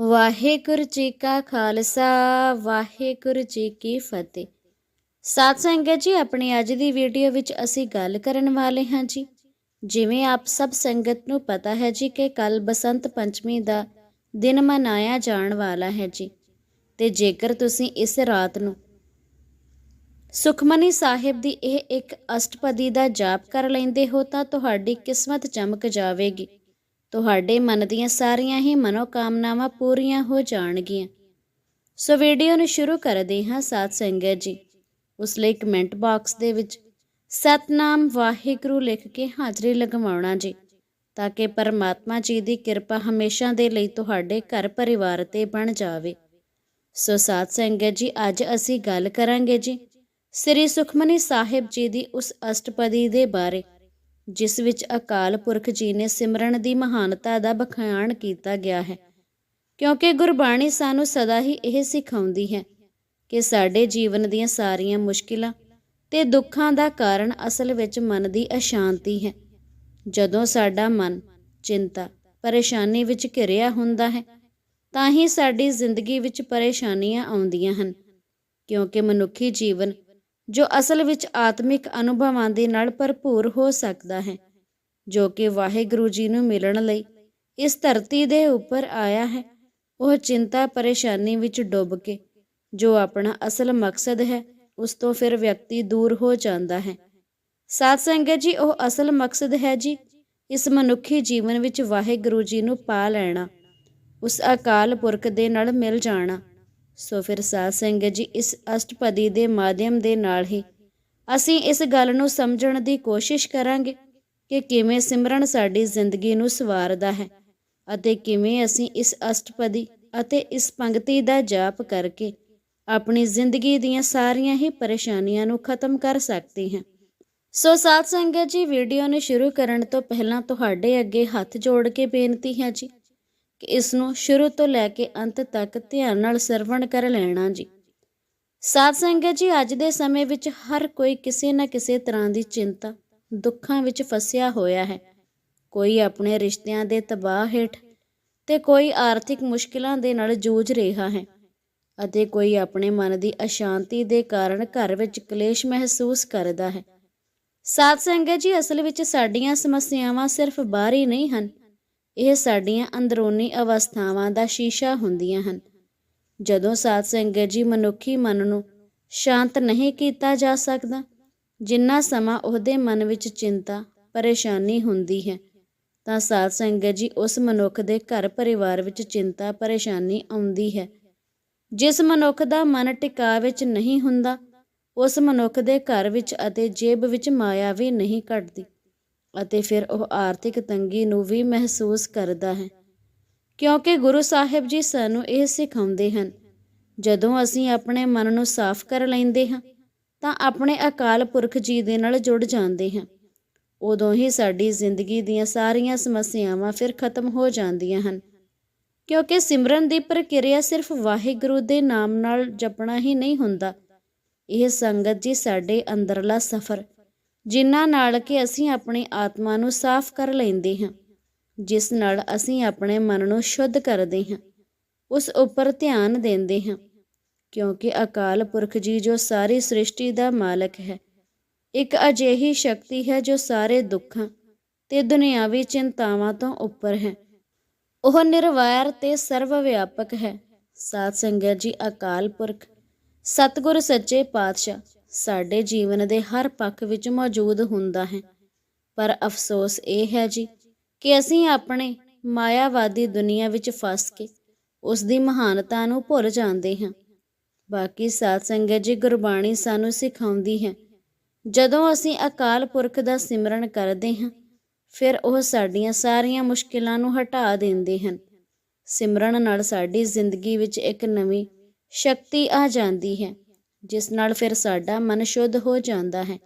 ਵਾਹਿਗੁਰੂ ਜੀ ਕਾ ਖਾਲਸਾ, ਵਾਹਿਗੁਰੂ ਜੀ ਕੀ ਫਤਿਹ। ਸਾਧ ਸੰਗਤ ਜੀ, ਆਪਣੀ ਅੱਜ ਦੀ ਵੀਡੀਓ ਵਿੱਚ ਅਸੀਂ ਗੱਲ ਕਰਨ ਵਾਲੇ ਹਾਂ ਜੀ। ਜਿਵੇਂ ਆਪ ਸਭ ਸੰਗਤ ਨੂੰ ਪਤਾ ਹੈ ਜੀ ਕਿ ਕੱਲ ਬਸੰਤ ਪੰਚਮੀ ਦਾ ਦਿਨ ਮਨਾਇਆ ਜਾਣ ਵਾਲਾ ਹੈ ਜੀ। ਤੇ ਜੇਕਰ ਤੁਸੀਂ ਇਸ ਰਾਤ ਨੂੰ ਸੁਖਮਨੀ ਸਾਹਿਬ ਦੀ ਇਹ ਇੱਕ ਅਸ਼ਟਪਦੀ ਦਾ ਜਾਪ ਕਰ ਲੈਂਦੇ ਹੋ ਤਾਂ ਤੁਹਾਡੀ ਕਿਸਮਤ ਚਮਕ ਜਾਵੇਗੀ। ਤੁਹਾਡੇ ਮਨ ਦੀਆਂ ਸਾਰੀਆਂ ਹੀ ਮਨੋਕਾਮਨਾਵਾਂ ਪੂਰੀਆਂ ਹੋ ਜਾਣਗੀਆਂ। ਸੋ ਵੀਡੀਓ ਨੂੰ ਸ਼ੁਰੂ ਕਰਦੇ ਹਾਂ ਸਾਧ ਸੰਗਤ ਜੀ। ਉਸ ਲਈ ਕਮੈਂਟ ਬਾਕਸ ਦੇ ਵਿੱਚ ਸਤਨਾਮ ਵਾਹਿਗੁਰੂ ਲਿਖ ਕੇ ਹਾਜ਼ਰੀ ਲਗਵਾਉਣਾ ਜੀ, ਤਾਂ ਕਿ ਪਰਮਾਤਮਾ ਜੀ ਦੀ ਕਿਰਪਾ ਹਮੇਸ਼ਾ ਦੇ ਲਈ ਤੁਹਾਡੇ ਘਰ ਪਰਿਵਾਰ ਤੇ ਬਣ ਜਾਵੇ। ਸੋ ਸਾਧ ਸੰਗਤ ਜੀ, ਅੱਜ ਅਸੀਂ ਗੱਲ ਕਰਾਂਗੇ ਜੀ, ਸ੍ਰੀ ਸੁਖਮਨੀ ਸਾਹਿਬ ਜੀ ਦੀ ਉਸ ਅਸ਼ਟਪਦੀ ਦੇ ਬਾਰੇ। ਜਿਸ ਵਿੱਚ ਅਕਾਲ ਪੁਰਖ ਜੀ ਨੇ ਸਿਮਰਨ ਦੀ ਮਹਾਨਤਾ ਦਾ ਬਖਾਣ ਕੀਤਾ ਗਿਆ ਹੈ। ਕਿਉਂਕਿ ਗੁਰਬਾਣੀ ਸਾਨੂੰ ਸਦਾ ਹੀ ਇਹ ਸਿਖਾਉਂਦੀ ਹੈ ਕਿ ਸਾਡੇ ਜੀਵਨ ਦੀਆਂ ਸਾਰੀਆਂ ਮੁਸ਼ਕਿਲਾਂ ਤੇ ਦੁੱਖਾਂ ਦਾ ਕਾਰਨ ਅਸਲ ਵਿੱਚ ਮਨ ਦੀ ਅਸ਼ਾਂਤੀ ਹੈ। ਜਦੋਂ ਸਾਡਾ ਮਨ ਚਿੰਤਾ, ਪਰੇਸ਼ਾਨੀ ਵਿੱਚ ਘਿਰਿਆ ਹੁੰਦਾ ਹੈ, ਤਾਂ ਹੀ ਸਾਡੀ ਜ਼ਿੰਦਗੀ ਵਿੱਚ ਪਰੇਸ਼ਾਨੀਆਂ ਆਉਂਦੀਆਂ ਹਨ। ਕਿਉਂਕਿ ਮਨੁੱਖੀ ਜੀਵਨ ਜੋ ਅਸਲ ਵਿੱਚ ਆਤਮਿਕ ਅਨੁਭਵਾਂ ਦੇ ਨਾਲ ਭਰਪੂਰ ਹੋ ਸਕਦਾ ਹੈ, ਜੋ ਕਿ ਵਾਹਿਗੁਰੂ ਜੀ ਨੂੰ ਮਿਲਣ ਲਈ ਇਸ ਧਰਤੀ ਦੇ ਉੱਪਰ ਆਇਆ ਹੈ। ਉਹ ਚਿੰਤਾ ਪਰੇਸ਼ਾਨੀ ਵਿੱਚ ਡੁੱਬ ਕੇ, ਜੋ ਆਪਣਾ ਅਸਲ ਮਕਸਦ ਹੈ, ਉਸ ਤੋਂ ਫਿਰ ਵਿਅਕਤੀ ਦੂਰ ਹੋ ਜਾਂਦਾ ਹੈ। ਸਾਧ ਸੰਗਤ ਜੀ, ਉਹ ਅਸਲ ਮਕਸਦ ਹੈ ਜੀ, ਇਸ ਮਨੁੱਖੀ ਜੀਵਨ ਵਿੱਚ ਵਾਹਿਗੁਰੂ ਜੀ ਨੂੰ ਪਾ ਲੈਣਾ, ਉਸ ਅਕਾਲ ਪੁਰਖ ਦੇ ਨਾਲ ਮਿਲ ਜਾਣਾ। ਸੋ ਫਿਰ ਸਾਧ ਸੰਗਤ ਜੀ ਇਸ ਅਸ਼ਟਪਦੀ ਦੇ ਮਾਧਿਅਮ ਦੇ ਨਾਲ ਹੀ ਅਸੀਂ ਇਸ ਗੱਲ ਨੂੰ ਸਮਝਣ ਦੀ ਕੋਸ਼ਿਸ਼ ਕਰਾਂਗੇ ਕਿ ਕਿਵੇਂ ਸਿਮਰਨ ਸਾਡੀ ਜ਼ਿੰਦਗੀ ਨੂੰ ਸਵਾਰਦਾ ਹੈ ਅਤੇ ਕਿਵੇਂ ਅਸੀਂ ਇਸ ਅਸ਼ਟਪਦੀ ਅਤੇ ਇਸ ਪੰਕਤੀ ਦਾ ਜਾਪ ਕਰਕੇ ਆਪਣੀ ਜ਼ਿੰਦਗੀ ਦੀਆਂ ਸਾਰੀਆਂ ਹੀ ਪਰੇਸ਼ਾਨੀਆਂ ਨੂੰ ਖਤਮ ਕਰ ਸਕਦੇ ਹਾਂ। ਸੋ ਸਾਧ ਸੰਗਤ ਜੀ ਵੀਡੀਓ ਨੂੰ ਸ਼ੁਰੂ ਕਰਨ ਤੋਂ ਪਹਿਲਾਂ ਤੁਹਾਡੇ ਅੱਗੇ ਹੱਥ ਜੋੜ ਕੇ ਬੇਨਤੀ ਹੈ ਜੀ ਕਿ ਇਸ ਨੂੰ ਸ਼ੁਰੂ ਤੋਂ ਲੈ ਕੇ ਅੰਤ ਤੱਕ ਧਿਆਨ ਨਾਲ ਸਰਵਣ ਕਰ ਲੈਣਾ ਜੀ। ਸਾਧ ਸੰਗਤ ਜੀ, ਅੱਜ ਦੇ ਸਮੇਂ ਵਿੱਚ ਹਰ ਕੋਈ ਕਿਸੇ ਨਾ ਕਿਸੇ ਤਰ੍ਹਾਂ ਦੀ ਚਿੰਤਾ, ਦੁੱਖਾਂ ਵਿੱਚ ਫਸਿਆ ਹੋਇਆ ਹੈ। ਕੋਈ ਆਪਣੇ ਰਿਸ਼ਤਿਆਂ ਦੇ ਤਬਾਹ ਹੇਠ ਤੇ ਕੋਈ ਆਰਥਿਕ ਮੁਸ਼ਕਲਾਂ ਦੇ ਨਾਲ ਜੂਝ ਰਿਹਾ ਹੈ ਅਤੇ ਕੋਈ ਆਪਣੇ ਮਨ ਦੀ ਅਸ਼ਾਂਤੀ ਦੇ ਕਾਰਨ ਘਰ ਵਿੱਚ ਕਲੇਸ਼ ਮਹਿਸੂਸ ਕਰਦਾ ਹੈ। ਸਾਧ ਸੰਗਤ ਜੀ, ਅਸਲ ਵਿੱਚ ਸਾਡੀਆਂ ਸਮੱਸਿਆਵਾਂ ਸਿਰਫ ਬਾਹਰੀ ਨਹੀਂ ਹਨ ਇਹ ਸਾਡੀਆਂ ਅੰਦਰੂਨੀ ਅਵਸਥਾਵਾਂ ਦਾ ਸ਼ੀਸ਼ਾ ਹੁੰਦੀਆਂ ਹਨ। ਜਦੋਂ ਸਾਧ ਸੰਗਤ ਜੀ ਮਨੁੱਖੀ ਮਨ ਨੂੰ ਸ਼ਾਂਤ ਨਹੀਂ ਕੀਤਾ ਜਾ ਸਕਦਾ, ਜਿੰਨਾ ਸਮਾਂ ਉਹਦੇ ਮਨ ਵਿੱਚ ਚਿੰਤਾ, ਪਰੇਸ਼ਾਨੀ ਹੁੰਦੀ ਹੈ, ਤਾਂ ਸਾਧ ਸੰਗਤ ਜੀ ਉਸ ਮਨੁੱਖ ਦੇ ਘਰ ਪਰਿਵਾਰ ਵਿੱਚ ਚਿੰਤਾ, ਪਰੇਸ਼ਾਨੀ ਆਉਂਦੀ ਹੈ। ਜਿਸ ਮਨੁੱਖ ਦਾ ਮਨ ਟਿਕਾ ਵਿੱਚ ਨਹੀਂ ਹੁੰਦਾ, ਉਸ ਮਨੁੱਖ ਦੇ ਘਰ ਵਿੱਚ ਅਤੇ ਜੇਬ ਵਿੱਚ ਮਾਇਆ ਵੀ ਨਹੀਂ ਘਟਦੀ ਅਤੇ ਫਿਰ ਉਹ ਆਰਥਿਕ ਤੰਗੀ ਨੂੰ ਵੀ ਮਹਿਸੂਸ ਕਰਦਾ ਹੈ। ਕਿਉਂਕਿ ਗੁਰੂ ਸਾਹਿਬ ਜੀ ਸਾਨੂੰ ਇਹ ਸਿਖਾਉਂਦੇ ਹਨ, ਜਦੋਂ ਅਸੀਂ ਆਪਣੇ ਮਨ ਨੂੰ ਸਾਫ਼ ਕਰ ਲੈਂਦੇ ਹਾਂ, ਤਾਂ ਆਪਣੇ ਅਕਾਲ ਪੁਰਖ ਜੀ ਦੇ ਨਾਲ ਜੁੜ ਜਾਂਦੇ ਹਾਂ। ਉਦੋਂ ਹੀ ਸਾਡੀ ਜ਼ਿੰਦਗੀ ਦੀਆਂ ਸਾਰੀਆਂ ਸਮੱਸਿਆਵਾਂ ਫਿਰ ਖਤਮ ਹੋ ਜਾਂਦੀਆਂ ਹਨ। ਕਿਉਂਕਿ ਸਿਮਰਨ ਦੀ ਪ੍ਰਕਿਰਿਆ ਸਿਰਫ ਵਾਹਿਗੁਰੂ ਦੇ ਨਾਮ ਨਾਲ ਜਪਣਾ ਹੀ ਨਹੀਂ ਹੁੰਦਾ। ਇਹ ਸੰਗਤ ਜੀ ਸਾਡੇ ਅੰਦਰਲਾ ਸਫ਼ਰ ਜਿਨ੍ਹਾਂ ਨਾਲ ਕਿ ਅਸੀਂ ਆਪਣੀ ਆਤਮਾ ਨੂੰ ਸਾਫ਼ ਕਰ ਲੈਂਦੇ ਹਾਂ, ਜਿਸ ਨਾਲ ਅਸੀਂ ਆਪਣੇ ਮਨ ਨੂੰ ਸ਼ੁੱਧ ਕਰਦੇ ਹਾਂ, ਉਸ ਉੱਪਰ ਧਿਆਨ ਦਿੰਦੇ ਹਾਂ, ਕਿਉਂਕਿ ਅਕਾਲ ਪੁਰਖ ਜੀ ਜੋ ਸਾਰੀ ਸ੍ਰਿਸ਼ਟੀ ਦਾ ਮਾਲਕ ਹੈ, ਇੱਕ ਅਜਿਹੀ ਸ਼ਕਤੀ ਹੈ ਜੋ ਸਾਰੇ ਦੁੱਖਾਂ ਤੇ ਦੁਨਿਆਵੀ ਚਿੰਤਾਵਾਂ ਤੋਂ ਉੱਪਰ ਹੈ। ਉਹ ਨਿਰਵੈਰ ਤੇ ਸਰਵ ਵਿਆਪਕ ਹੈ। ਸਾਧ ਸੰਗਤ ਜੀ, ਅਕਾਲ ਪੁਰਖ, ਸਤਿਗੁਰ ਸੱਚੇ ਪਾਤਸ਼ਾਹ ਸਾਡੇ ਜੀਵਨ ਦੇ ਹਰ ਪੱਖ ਵਿੱਚ ਮੌਜੂਦ ਹੁੰਦਾ ਹੈ। ਪਰ ਅਫਸੋਸ ਇਹ ਹੈ ਜੀ ਕਿ ਅਸੀਂ ਆਪਣੇ ਮਾਇਆਵਾਦੀ ਦੁਨੀਆ ਵਿੱਚ ਫਸ ਕੇ ਉਸ ਦੀ ਮਹਾਨਤਾ ਨੂੰ ਭੁੱਲ ਜਾਂਦੇ ਹਾਂ। ਬਾਕੀ ਸਾਧ ਸੰਗਤ ਜੀ ਗੁਰਬਾਣੀ ਸਾਨੂੰ ਸਿਖਾਉਂਦੀ ਹੈ, ਜਦੋਂ ਅਸੀਂ ਅਕਾਲ ਪੁਰਖ ਦਾ ਸਿਮਰਨ ਕਰਦੇ ਹਾਂ, ਫਿਰ ਉਹ ਸਾਡੀਆਂ ਸਾਰੀਆਂ ਮੁਸ਼ਕਿਲਾਂ ਨੂੰ ਹਟਾ ਦਿੰਦੇ ਹਨ। ਸਿਮਰਨ ਨਾਲ ਸਾਡੀ ਜ਼ਿੰਦਗੀ ਵਿੱਚ ਇੱਕ ਨਵੀਂ ਸ਼ਕਤੀ ਆ ਜਾਂਦੀ ਹੈ। ਜਿਸ ਨਾਲ ਫਿਰ ਸਾਡਾ ਮਨ ਸ਼ੁੱਧ ਹੋ ਜਾਂਦਾ ਹੈ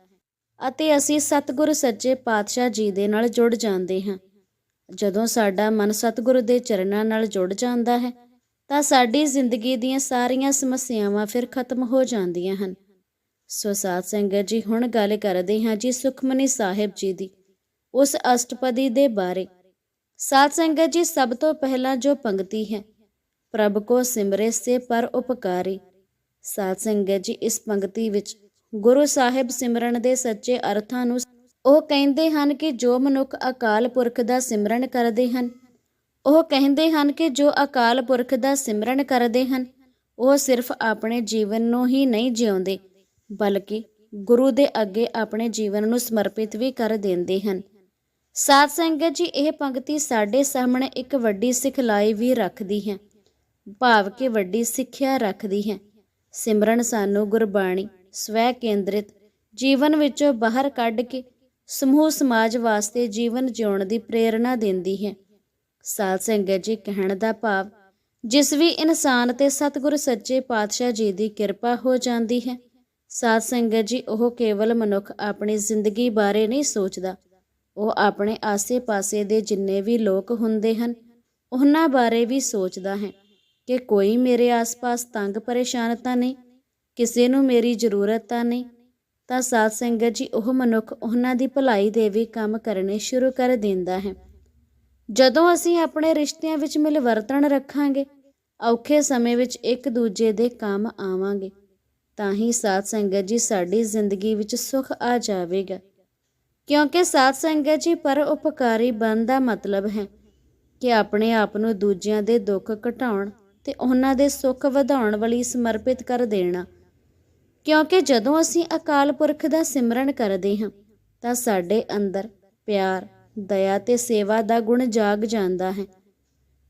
ਅਤੇ ਅਸੀਂ ਸਤਿਗੁਰ ਸੱਚੇ ਪਾਤਸ਼ਾਹ ਜੀ ਦੇ ਨਾਲ ਜੁੜ ਜਾਂਦੇ ਹਾਂ। ਜਦੋਂ ਸਾਡਾ ਮਨ ਸਤਿਗੁਰ ਦੇ ਚਰਨਾਂ ਨਾਲ ਜੁੜ ਜਾਂਦਾ ਹੈ, ਤਾਂ ਸਾਡੀ ਜ਼ਿੰਦਗੀ ਦੀਆਂ ਸਾਰੀਆਂ ਸਮੱਸਿਆਵਾਂ ਫਿਰ ਖਤਮ ਹੋ ਜਾਂਦੀਆਂ ਹਨ। ਸੋ ਸਾਧ ਸੰਗਤ ਜੀ, ਹੁਣ ਗੱਲ ਕਰਦੇ ਹਾਂ ਜੀ ਸੁਖਮਨੀ ਸਾਹਿਬ ਜੀ ਦੀ, ਉਸ ਅਸ਼ਟਪਦੀ ਦੇ ਬਾਰੇ। ਸਾਧ ਸੰਗਤ ਜੀ, ਸਭ ਤੋਂ ਪਹਿਲਾਂ ਜੋ ਪੰਕਤੀ ਹੈ, ਪ੍ਰਭ ਕੋ ਸਿਮਰੇ ਸੇ ਪਰ ਉਪਕਾਰੀ। ਸਾਧ ਸੰਗਤ ਜੀ, ਇਸ ਪੰਕਤੀ ਵਿੱਚ ਗੁਰੂ ਸਾਹਿਬ ਸਿਮਰਨ ਦੇ ਸੱਚੇ ਅਰਥਾਂ ਨੂੰ ਉਹ ਕਹਿੰਦੇ ਹਨ ਕਿ ਜੋ ਮਨੁੱਖ ਅਕਾਲ ਪੁਰਖ ਦਾ ਸਿਮਰਨ ਕਰਦੇ ਹਨ, ਉਹ ਕਹਿੰਦੇ ਹਨ ਕਿ ਜੋ ਅਕਾਲ ਪੁਰਖ ਦਾ ਸਿਮਰਨ ਕਰਦੇ ਹਨ, ਉਹ ਸਿਰਫ ਆਪਣੇ ਜੀਵਨ ਨੂੰ ਹੀ ਨਹੀਂ ਜਿਉਂਦੇ, ਬਲਕਿ ਗੁਰੂ ਦੇ ਅੱਗੇ ਆਪਣੇ ਜੀਵਨ ਨੂੰ ਸਮਰਪਿਤ ਵੀ ਕਰ ਦਿੰਦੇ ਹਨ। ਸਾਧ ਸੰਗਤ ਜੀ, ਇਹ ਪੰਕਤੀ ਸਾਡੇ ਸਾਹਮਣੇ ਇੱਕ ਵੱਡੀ ਸਿਖਲਾਈ ਵੀ ਰੱਖਦੀ ਹੈ, ਭਾਵ ਕਿ ਵੱਡੀ ਸਿੱਖਿਆ ਰੱਖਦੀ ਹੈ। ਸਿਮਰਨ ਸਾਨੂੰ ਗੁਰਬਾਣੀ ਸਵੈ ਕੇਂਦਰਿਤ ਜੀਵਨ ਵਿੱਚੋਂ ਬਾਹਰ ਕੱਢ ਕੇ ਸਮੂਹ ਸਮਾਜ ਵਾਸਤੇ ਜੀਵਨ ਜਿਉਣ ਦੀ ਪ੍ਰੇਰਣਾ ਦਿੰਦੀ ਹੈ। ਸਾਧ ਸੰਗਤ ਜੀ, ਕਹਿਣ ਦਾ ਭਾਵ, ਜਿਸ ਵੀ ਇਨਸਾਨ ਤੇ ਸਤਿਗੁਰ ਸੱਚੇ ਪਾਤਸ਼ਾਹ ਜੀ ਦੀ ਕਿਰਪਾ ਹੋ ਜਾਂਦੀ ਹੈ, ਸਾਧ ਸੰਗਤ ਜੀ, ਉਹ ਕੇਵਲ ਮਨੁੱਖ ਆਪਣੀ ਜ਼ਿੰਦਗੀ ਬਾਰੇ ਨਹੀਂ ਸੋਚਦਾ। ਉਹ ਆਪਣੇ ਆਸੇ-ਪਾਸੇ ਦੇ ਜਿੰਨੇ ਵੀ ਲੋਕ ਹੁੰਦੇ ਹਨ, ਉਹਨਾਂ ਬਾਰੇ ਵੀ ਸੋਚਦਾ ਹੈ। ਕਿ ਕੋਈ ਮੇਰੇ ਆਸ-ਪਾਸ ਤੰਗ ਪਰੇਸ਼ਾਨ ਤਾਂ ਨਹੀਂ, ਕਿਸੇ ਨੂੰ ਮੇਰੀ ਜ਼ਰੂਰਤ ਤਾਂ ਨਹੀਂ, ਤਾਂ ਸਾਧ ਸੰਗਤ ਜੀ ਉਹ ਮਨੁੱਖ ਉਹਨਾਂ ਦੀ ਭਲਾਈ ਦੇ ਵੀ ਕੰਮ ਕਰਨੇ ਸ਼ੁਰੂ ਕਰ ਦਿੰਦਾ ਹੈ। ਜਦੋਂ ਅਸੀਂ ਆਪਣੇ ਰਿਸ਼ਤਿਆਂ ਵਿੱਚ ਮਿਲਵਰਤਨ ਰੱਖਾਂਗੇ, ਔਖੇ ਸਮੇਂ ਵਿੱਚ ਇੱਕ ਦੂਜੇ ਦੇ ਕੰਮ ਆਵਾਂਗੇ, ਤਾਂ ਹੀ ਸਾਧ ਸੰਗਤ ਜੀ ਸਾਡੀ ਜ਼ਿੰਦਗੀ ਵਿੱਚ ਸੁੱਖ ਆ ਜਾਵੇਗਾ। ਕਿਉਂਕਿ ਸਾਧ ਸੰਗਤ ਜੀ ਪਰ ਉਪਕਾਰੀ ਬਣ ਦਾ ਮਤਲਬ ਹੈ ਕਿ ਆਪਣੇ ਆਪ ਨੂੰ ਦੂਜਿਆਂ ਦੇ ਦੁੱਖ ਘਟਾਉਣ ਤੇ ਉਹਨਾਂ ਦੇ ਸੁੱਖ ਵਧਾਉਣ ਵਾਲੀ ਸਮਰਪਿਤ ਕਰ ਦੇਣਾ। ਕਿਉਂਕਿ ਜਦੋਂ ਅਸੀਂ ਅਕਾਲ ਪੁਰਖ ਦਾ ਸਿਮਰਨ ਕਰਦੇ ਹਾਂ, ਤਾਂ ਸਾਡੇ ਅੰਦਰ ਪਿਆਰ, ਦਇਆ ਤੇ ਸੇਵਾ ਦਾ ਗੁਣ ਜਾਗ ਜਾਂਦਾ ਹੈ।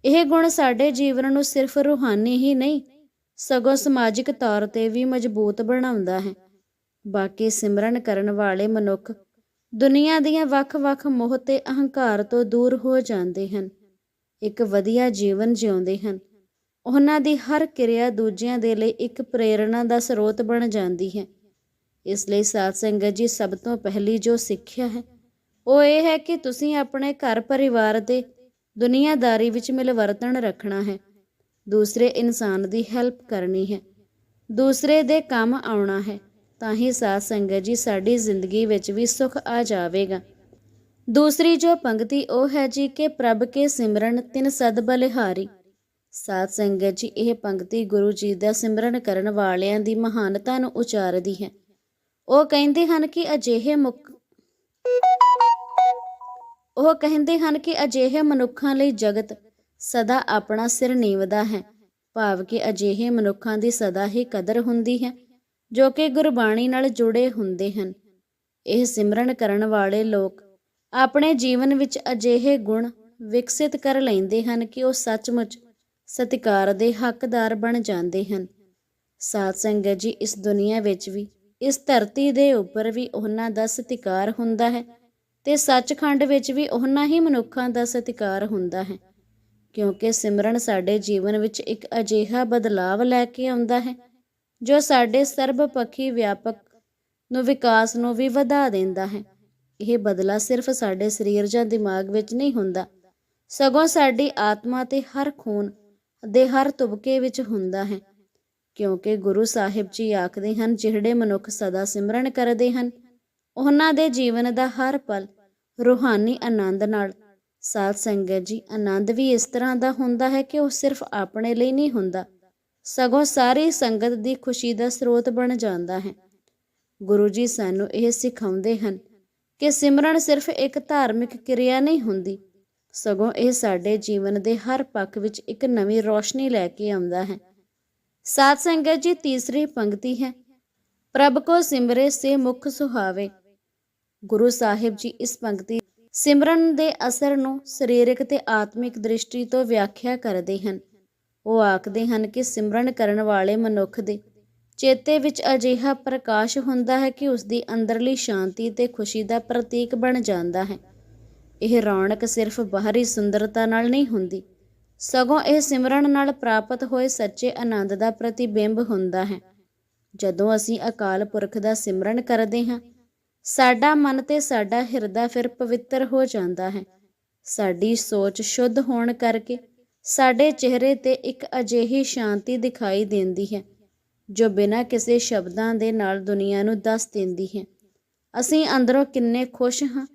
ਇਹ ਗੁਣ ਸਾਡੇ ਜੀਵਨ ਨੂੰ ਸਿਰਫ ਰੂਹਾਨੀ ਹੀ ਨਹੀਂ, ਸਗੋਂ ਸਮਾਜਿਕ ਤੌਰ ਤੇ ਵੀ ਮਜ਼ਬੂਤ ਬਣਾਉਂਦਾ ਹੈ। ਬਾਕੀ ਸਿਮਰਨ ਕਰਨ ਵਾਲੇ ਮਨੁੱਖ ਦੁਨੀਆ ਦੀਆਂ ਵੱਖ-ਵੱਖ ਮੋਹ ਤੇ ਅਹੰਕਾਰ ਤੋਂ ਦੂਰ ਹੋ ਜਾਂਦੇ ਹਨ। ਇੱਕ ਵਧੀਆ ਜੀਵਨ ਜਿਉਂਦੇ ਹਨ। ਉਹਨਾਂ ਦੀ ਹਰ ਕਿਰਿਆ ਦੂਜਿਆਂ ਦੇ ਲਈ ਇੱਕ ਪ੍ਰੇਰਣਾ ਦਾ ਸਰੋਤ ਬਣ ਜਾਂਦੀ ਹੈ। ਇਸ ਲਈ ਸਾਧ ਸੰਗਤ ਜੀ ਸਭ ਤੋਂ ਪਹਿਲੀ ਜੋ ਸਿੱਖਿਆ ਹੈ, ਉਹ ਇਹ ਹੈ ਕਿ ਤੁਸੀਂ ਆਪਣੇ ਘਰ ਪਰਿਵਾਰ ਦੇ ਦੁਨੀਆਦਾਰੀ ਵਿੱਚ ਮਿਲਵਰਤਨ ਰੱਖਣਾ ਹੈ। ਦੂਸਰੇ ਇਨਸਾਨ ਦੀ ਹੈਲਪ ਕਰਨੀ ਹੈ। ਦੂਸਰੇ ਦੇ ਕੰਮ ਆਉਣਾ ਹੈ, ਤਾਂ ਹੀ ਸਾਧ ਸੰਗਤ ਜੀ ਸਾਡੀ ਜ਼ਿੰਦਗੀ ਵਿੱਚ ਵੀ ਸੁੱਖ ਆ ਜਾਵੇਗਾ। ਦੂਸਰੀ ਜੋ ਪੰਕਤੀ ਉਹ ਹੈ ਜੀ ਕਿ ਪ੍ਰਭ ਕੇ ਸਿਮਰਨ ਤਿਨ ਸਦ ਬਲਿਹਾਰੀ। ਸਾਧ ਸੰਗਤ ਜੀ, ਇਹ ਪੰਕਤੀ ਗੁਰੂ ਜੀ ਦਾ ਸਿਮਰਨ ਕਰਨ ਵਾਲਿਆਂ ਦੀ ਮਹਾਨਤਾ ਨੂੰ ਉਚਾਰਦੀ ਹੈ। ਉਹ ਕਹਿੰਦੇ ਹਨ ਕਿ ਅਜਿਹੇ ਮੁਕ ਉਹ ਕਹਿੰਦੇ ਹਨ ਕਿ ਅਜਿਹੇ ਮਨੁੱਖਾਂ ਲਈ ਜਗਤ ਸਦਾ ਆਪਣਾ ਸਿਰ ਨੀਵਦਾ ਹੈ। ਭਾਵ ਕਿ ਅਜਿਹੇ ਮਨੁੱਖਾਂ ਦੀ ਸਦਾ ਹੀ ਕਦਰ ਹੁੰਦੀ ਹੈ, ਜੋ ਕਿ ਗੁਰਬਾਣੀ ਨਾਲ ਜੁੜੇ ਹੁੰਦੇ ਹਨ। ਇਹ ਸਿਮਰਨ ਕਰਨ ਵਾਲੇ ਲੋਕ ਆਪਣੇ ਜੀਵਨ ਵਿੱਚ ਅਜਿਹੇ ਗੁਣ ਵਿਕਸਿਤ ਕਰ ਲੈਂਦੇ ਹਨ ਕਿ ਉਹ ਸੱਚਮੁੱਚ ਸਤਿਕਾਰ ਦੇ ਹੱਕਦਾਰ ਬਣ ਜਾਂਦੇ ਹਨ। ਸਾਧ ਸੰਗਤ ਜੀ, ਇਸ ਦੁਨੀਆ ਵਿੱਚ ਵੀ, ਇਸ ਧਰਤੀ ਦੇ ਉੱਪਰ ਵੀ ਉਹਨਾਂ ਦਾ ਸਤਿਕਾਰ ਹੁੰਦਾ ਹੈ ਤੇ ਸੱਚਖੰਡ ਵਿੱਚ ਵੀ ਉਹਨਾਂ ਹੀ ਮਨੁੱਖਾਂ ਦਾ ਸਤਿਕਾਰ ਹੁੰਦਾ ਹੈ। ਕਿਉਂਕਿ ਸਿਮਰਨ ਸਾਡੇ ਜੀਵਨ ਵਿੱਚ ਇੱਕ ਅਜਿਹਾ ਬਦਲਾਵ ਲੈ ਕੇ ਆਉਂਦਾ ਹੈ, ਜੋ ਸਾਡੇ ਸਰਬਪੱਖੀ ਵਿਆਪਕ ਨੂੰ ਵਿਕਾਸ ਨੂੰ ਵੀ ਵਧਾ ਦਿੰਦਾ ਹੈ। ਇਹ ਬਦਲਾ ਸਿਰਫ ਸਾਡੇ ਸਰੀਰ ਜਾਂ ਦਿਮਾਗ ਵਿੱਚ ਨਹੀਂ ਹੁੰਦਾ। ਸਗੋਂ ਸਾਡੀ ਆਤਮਾ ਤੇ ਹਰ ਖੂਨ ਦੇ ਹਰ ਤੁਬਕੇ ਵਿੱਚ ਹੁੰਦਾ ਹੈ। ਕਿਉਂਕਿ ਗੁਰੂ ਸਾਹਿਬ ਜੀ ਆਖਦੇ ਹਨ, ਜਿਹੜੇ ਮਨੁੱਖ ਸਦਾ ਸਿਮਰਨ ਕਰਦੇ ਹਨ, ਉਹਨਾਂ ਦੇ ਜੀਵਨ ਦਾ ਹਰ ਪਲ ਰੂਹਾਨੀ ਆਨੰਦ ਨਾਲ। ਸਾਧ ਸੰਗਤ ਜੀ, ਆਨੰਦ ਵੀ ਇਸ ਤਰ੍ਹਾਂ ਦਾ ਹੁੰਦਾ ਹੈ ਕਿ ਉਹ ਸਿਰਫ ਆਪਣੇ ਲਈ ਨਹੀਂ ਹੁੰਦਾ, ਸਗੋਂ ਸਾਰੀ ਸੰਗਤ ਦੀ ਖੁਸ਼ੀ ਦਾ ਸਰੋਤ ਬਣ ਜਾਂਦਾ ਹੈ। ਗੁਰੂ ਜੀ ਸਾਨੂੰ ਇਹ ਸਿਖਾਉਂਦੇ ਹਨ ਕਿ ਸਿਮਰਨ ਸਿਰਫ ਇੱਕ ਧਾਰਮਿਕ ਕਿਰਿਆ ਨਹੀਂ ਹੁੰਦੀ ਸਗੋਂ ਇਹ ਸਾਡੇ ਜੀਵਨ ਦੇ ਹਰ ਪੱਖ ਵਿੱਚ ਇੱਕ ਨਵੀਂ ਰੋਸ਼ਨੀ ਲੈ ਕੇ ਆਉਂਦਾ ਹੈ। ਸਾਧ ਸੰਗਤ ਜੀ, ਤੀਸਰੀ ਪੰਕਤੀ ਹੈ, ਪ੍ਰਭ ਕੋ ਸਿਮਰੇ ਸੇ ਮੁਖ ਸੁਹਾਵੇ। ਗੁਰੂ ਸਾਹਿਬ ਜੀ, ਇਸ ਪੰਕਤੀ ਸਿਮਰਨ ਦੇ ਅਸਰ ਨੂੰ ਸਰੀਰਕ ਤੇ ਆਤਮਿਕ ਦ੍ਰਿਸ਼ਟੀ ਤੋਂ ਵਿਆਖਿਆ ਕਰਦੇ ਹਨ। ਉਹ ਆਖਦੇ ਹਨ ਕਿ ਸਿਮਰਨ ਕਰਨ ਵਾਲੇ ਮਨੁੱਖ ਦੇ ਚੇਤੇ ਵਿੱਚ ਅਜਿਹਾ ਪ੍ਰਕਾਸ਼ ਹੁੰਦਾ ਹੈ ਕਿ ਉਸ ਦੀ ਅੰਦਰਲੀ ਸ਼ਾਂਤੀ ਤੇ ਖੁਸ਼ੀ ਦਾ ਪ੍ਰਤੀਕ ਬਣ ਜਾਂਦਾ ਹੈ। ਇਹ ਰੌਣਕ ਸਿਰਫ ਬਾਹਰੀ ਸੁੰਦਰਤਾ ਨਾਲ ਨਹੀਂ ਹੁੰਦੀ। ਸਗੋਂ ਇਹ ਸਿਮਰਨ ਨਾਲ ਪ੍ਰਾਪਤ ਹੋਏ ਸੱਚੇ ਆਨੰਦ ਦਾ ਪ੍ਰਤੀਬਿੰਬ ਹੁੰਦਾ ਹੈ। ਜਦੋਂ ਅਸੀਂ ਅਕਾਲ ਪੁਰਖ ਦਾ ਸਿਮਰਨ ਕਰਦੇ ਹਾਂ, ਸਾਡਾ ਮਨ ਤੇ ਸਾਡਾ ਹਿਰਦਾ ਫਿਰ ਪਵਿੱਤਰ ਹੋ ਜਾਂਦਾ ਹੈ। ਸਾਡੀ ਸੋਚ ਸ਼ੁੱਧ ਹੋਣ ਕਰਕੇ ਸਾਡੇ ਚਿਹਰੇ ਤੇ ਇੱਕ ਅਜਿਹੀ ਸ਼ਾਂਤੀ ਦਿਖਾਈ ਦਿੰਦੀ ਹੈ, ਜੋ ਬਿਨਾਂ ਕਿਸੇ ਸ਼ਬਦਾਂ ਦੇ ਨਾਲ ਦੁਨੀਆ ਨੂੰ ਦੱਸ ਦਿੰਦੀ ਹੈ। ਅਸੀਂ ਅੰਦਰੋਂ ਕਿੰਨੇ ਖੁਸ਼ ਹਾਂ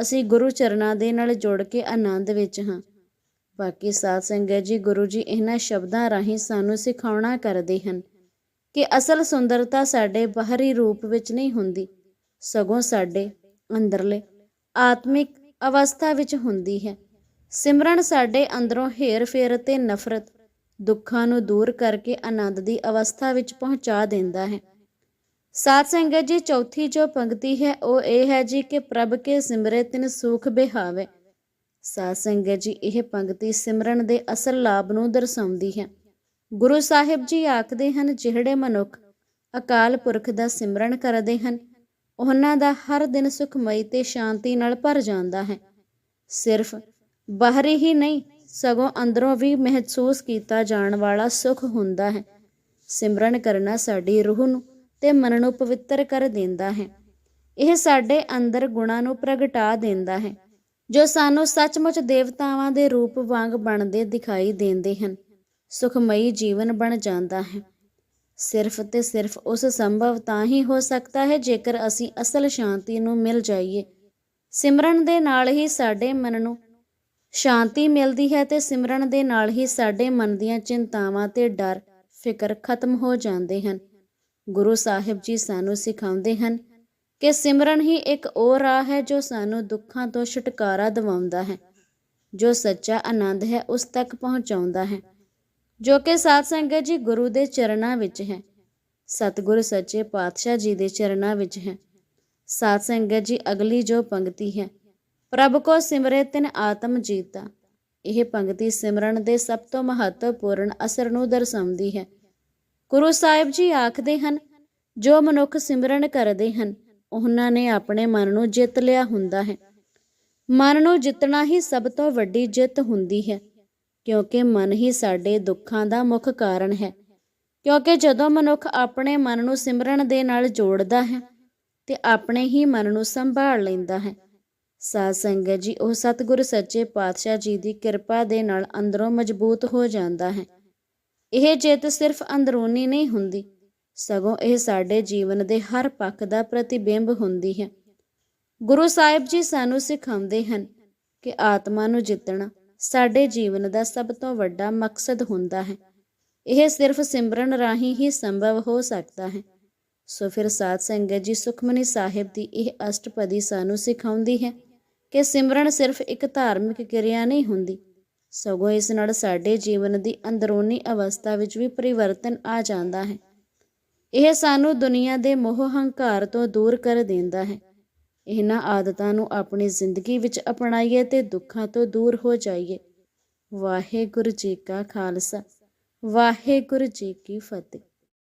ਅਸੀਂ ਗੁਰੂ ਚਰਨਾਂ ਦੇ ਨਾਲ ਜੁੜ ਕੇ ਆਨੰਦ ਵਿੱਚ ਹਾਂ। ਬਾਕੀ ਸਾਧ ਸੰਗਤ ਜੀ, ਗੁਰੂ ਜੀ, ਇਹਨਾਂ ਸ਼ਬਦਾਂ ਰਾਹੀਂ ਸਾਨੂੰ ਸਿਖਾਉਣਾ ਕਰਦੇ ਹਨ ਕਿ ਅਸਲ ਸੁੰਦਰਤਾ ਸਾਡੇ ਬਾਹਰੀ ਰੂਪ ਵਿੱਚ ਨਹੀਂ ਹੁੰਦੀ, ਸਗੋਂ ਸਾਡੇ ਅੰਦਰਲੇ ਆਤਮਿਕ ਅਵਸਥਾ ਵਿੱਚ ਹੁੰਦੀ ਹੈ। ਸਿਮਰਨ ਸਾਡੇ ਅੰਦਰੋਂ ਹੇਰ-ਫੇਰ ਤੇ ਨਫ਼ਰਤ ਦੁੱਖਾਂ ਨੂੰ ਦੂਰ ਕਰਕੇ ਆਨੰਦ ਦੀ ਅਵਸਥਾ ਵਿੱਚ ਪਹੁੰਚਾ ਦਿੰਦਾ ਹੈ। ਸਾਧ ਸੰਗਤ ਜੀ, ਚੌਥੀ ਜੋ ਪੰਕਤੀ ਹੈ, ਉਹ ਇਹ ਹੈ ਜੀ ਕਿ ਪ੍ਰਭ ਕੇ ਸਿਮਰੇ ਤਿਨ ਸੁਖ ਬਿਹਾਵੇ। ਸਾਧ ਸੰਗਤ ਜੀ, ਇਹ ਪੰਕਤੀ ਸਿਮਰਨ ਦੇ ਅਸਲ ਲਾਭ ਨੂੰ ਦਰਸਾਉਂਦੀ ਹੈ। ਗੁਰੂ ਸਾਹਿਬ ਜੀ ਆਖਦੇ ਹਨ, ਜਿਹੜੇ ਮਨੁੱਖ ਅਕਾਲ ਪੁਰਖ ਦਾ ਸਿਮਰਨ ਕਰਦੇ ਹਨ, ਉਹਨਾਂ ਦਾ ਹਰ ਦਿਨ ਸੁਖਮਈ ਤੇ ਸ਼ਾਂਤੀ ਨਾਲ ਭਰ ਜਾਂਦਾ ਹੈ। ਸਿਰਫ ਬਾਹਰੀ ਹੀ ਨਹੀਂ, ਸਗੋਂ ਅੰਦਰੋਂ ਵੀ ਮਹਿਸੂਸ ਕੀਤਾ ਜਾਣ ਵਾਲਾ ਸੁਖ ਹੁੰਦਾ ਹੈ। ਸਿਮਰਨ ਕਰਨਾ ਸਾਡੀ ਰੂਹ ਨੂੰ ਤੇ ਮਨ ਨੂੰ ਪਵਿੱਤਰ ਕਰ ਦਿੰਦਾ ਹੈ। ਇਹ ਸਾਡੇ ਅੰਦਰ ਗੁਣਾਂ ਨੂੰ ਪ੍ਰਗਟਾ ਦਿੰਦਾ ਹੈ, ਜੋ ਸਾਨੂੰ ਸੱਚਮੁੱਚ ਦੇਵਤਾਵਾਂ ਦੇ ਰੂਪ ਵਾਂਗ ਬਣਦੇ ਦਿਖਾਈ ਦਿੰਦੇ ਹਨ। ਸੁਖਮਈ ਜੀਵਨ ਬਣ ਜਾਂਦਾ ਹੈ। ਸਿਰਫ ਤੇ ਸਿਰਫ ਉਸ ਸੰਭਵ ਤਾਂ ਹੀ ਹੋ ਸਕਦਾ ਹੈ ਜੇਕਰ ਅਸੀਂ ਅਸਲ ਸ਼ਾਂਤੀ ਨੂੰ ਮਿਲ ਜਾਈਏ। ਸਿਮਰਨ ਦੇ ਨਾਲ ਹੀ ਸਾਡੇ ਮਨ ਨੂੰ ਸ਼ਾਂਤੀ ਮਿਲਦੀ ਹੈ ਤੇ ਸਿਮਰਨ ਦੇ ਨਾਲ ਹੀ ਸਾਡੇ ਮਨ ਦੀਆਂ ਚਿੰਤਾਵਾਂ ਤੇ ਡਰ, ਫਿਕਰ ਖਤਮ ਹੋ ਜਾਂਦੇ ਹਨ। ਗੁਰੂ ਸਾਹਿਬ ਜੀ ਸਾਨੂੰ ਸਿਖਾਉਂਦੇ ਹਨ ਕਿ ਸਿਮਰਨ ਹੀ ਇੱਕ ਉਹ ਰਾਹ ਹੈ ਜੋ ਸਾਨੂੰ ਦੁੱਖਾਂ ਤੋਂ ਛੁਟਕਾਰਾ ਦਿਵਾਉਂਦਾ ਹੈ, ਜੋ ਸੱਚਾ ਆਨੰਦ ਹੈ ਉਸ ਤੱਕ ਪਹੁੰਚਾਉਂਦਾ ਹੈ, ਜੋ ਕਿ ਸਾਧ ਸੰਗਤ ਜੀ ਗੁਰੂ ਦੇ ਚਰਨਾਂ ਵਿੱਚ ਹੈ, ਸਤਿਗੁਰ ਸੱਚੇ ਪਾਤਸ਼ਾਹ ਜੀ ਦੇ ਚਰਨਾਂ ਵਿੱਚ ਹੈ, ਸਾਧ ਸੰਗਤ ਜੀ ਅਗਲੀ ਜੋ ਪੰਕਤੀ ਹੈ, ਪ੍ਰਭ ਕੋ ਸਿਮਰੇ ਤਿਨ ਆਤਮ ਜੀਤਾ, ਇਹ ਪੰਕਤੀ ਸਿਮਰਨ ਦੇ ਸਭ ਤੋਂ ਮਹੱਤਵਪੂਰਨ ਅਸਰ ਨੂੰ ਦਰਸਾਉਂਦੀ ਹੈ। ਗੁਰੂ ਸਾਹਿਬ ਜੀ ਆਖਦੇ ਹਨ, ਜੋ ਮਨੁੱਖ ਸਿਮਰਨ ਕਰਦੇ ਹਨ, ਉਹਨਾਂ ਨੇ ਆਪਣੇ ਮਨ ਨੂੰ ਜਿੱਤ ਲਿਆ ਹੁੰਦਾ ਹੈ। ਮਨ ਨੂੰ ਜਿੱਤਣਾ ਹੀ ਸਭ ਤੋਂ ਵੱਡੀ ਜਿੱਤ ਹੁੰਦੀ ਹੈ, ਕਿਉਂਕਿ ਮਨ ਹੀ ਸਾਡੇ ਦੁੱਖਾਂ ਦਾ ਮੁੱਖ ਕਾਰਨ ਹੈ। ਕਿਉਂਕਿ ਜਦੋਂ ਮਨੁੱਖ ਆਪਣੇ ਮਨ ਨੂੰ ਸਿਮਰਨ ਦੇ ਨਾਲ ਜੋੜਦਾ ਹੈ, ਤੇ ਆਪਣੇ ਹੀ ਮਨ ਨੂੰ ਸੰਭਾਲ ਲੈਂਦਾ ਹੈ। ਸਾਧ ਸੰਗਤ ਜੀ, ਉਹ ਸਤਿਗੁਰ ਸੱਚੇ ਪਾਤਸ਼ਾਹ ਜੀ ਦੀ ਕਿਰਪਾ ਦੇ ਨਾਲ ਅੰਦਰੋਂ ਮਜ਼ਬੂਤ ਹੋ ਜਾਂਦਾ ਹੈ। ਇਹ ਜਿੱਤ ਸਿਰਫ ਅੰਦਰੂਨੀ ਨਹੀਂ ਹੁੰਦੀ, ਸਗੋਂ ਇਹ ਸਾਡੇ ਜੀਵਨ ਦੇ ਹਰ ਪੱਖ ਦਾ ਪ੍ਰਤੀਬਿੰਬ ਹੁੰਦੀ ਹੈ। ਗੁਰੂ ਸਾਹਿਬ ਜੀ ਸਾਨੂੰ ਸਿਖਾਉਂਦੇ ਹਨ ਕਿ ਆਤਮਾ ਨੂੰ ਜਿੱਤਣਾ ਸਾਡੇ ਜੀਵਨ ਦਾ ਸਭ ਤੋਂ ਵੱਡਾ ਮਕਸਦ ਹੁੰਦਾ ਹੈ। ਇਹ ਸਿਰਫ ਸਿਮਰਨ ਰਾਹੀਂ ਹੀ ਸੰਭਵ ਹੋ ਸਕਦਾ ਹੈ। ਸੋ ਫਿਰ ਸਾਧ ਸੰਗਤ ਜੀ ਸੁਖਮਨੀ ਸਾਹਿਬ ਦੀ ਇਹ ਅਸ਼ਟਪਦੀ ਸਾਨੂੰ ਸਿਖਾਉਂਦੀ ਹੈ ਕਿ ਸਿਮਰਨ ਸਿਰਫ ਇੱਕ ਧਾਰਮਿਕ ਕਿਰਿਆ ਨਹੀਂ ਹੁੰਦੀ ਸਗੋਂ ਇਸ ਨਾਲ ਸਾਡੇ ਜੀਵਨ ਦੀ ਅੰਦਰੂਨੀ ਅਵਸਥਾ ਵਿੱਚ ਵੀ ਪਰਿਵਰਤਨ ਆ ਜਾਂਦਾ ਹੈ। ਇਹ ਸਾਨੂੰ ਦੁਨੀਆ ਦੇ ਮੋਹ ਹੰਕਾਰ ਤੋਂ ਦੂਰ ਕਰ ਦਿੰਦਾ ਹੈ। ਇਹਨਾਂ ਆਦਤਾਂ ਨੂੰ ਆਪਣੀ ਜ਼ਿੰਦਗੀ ਵਿੱਚ ਅਪਣਾਈਏ ਤੇ ਦੁੱਖਾਂ ਤੋਂ ਦੂਰ ਹੋ ਜਾਈਏ। ਵਾਹਿਗੁਰੂ ਜੀ ਕਾ ਖਾਲਸਾ, ਵਾਹਿਗੁਰੂ ਜੀ ਕੀ ਫਤਿਹ।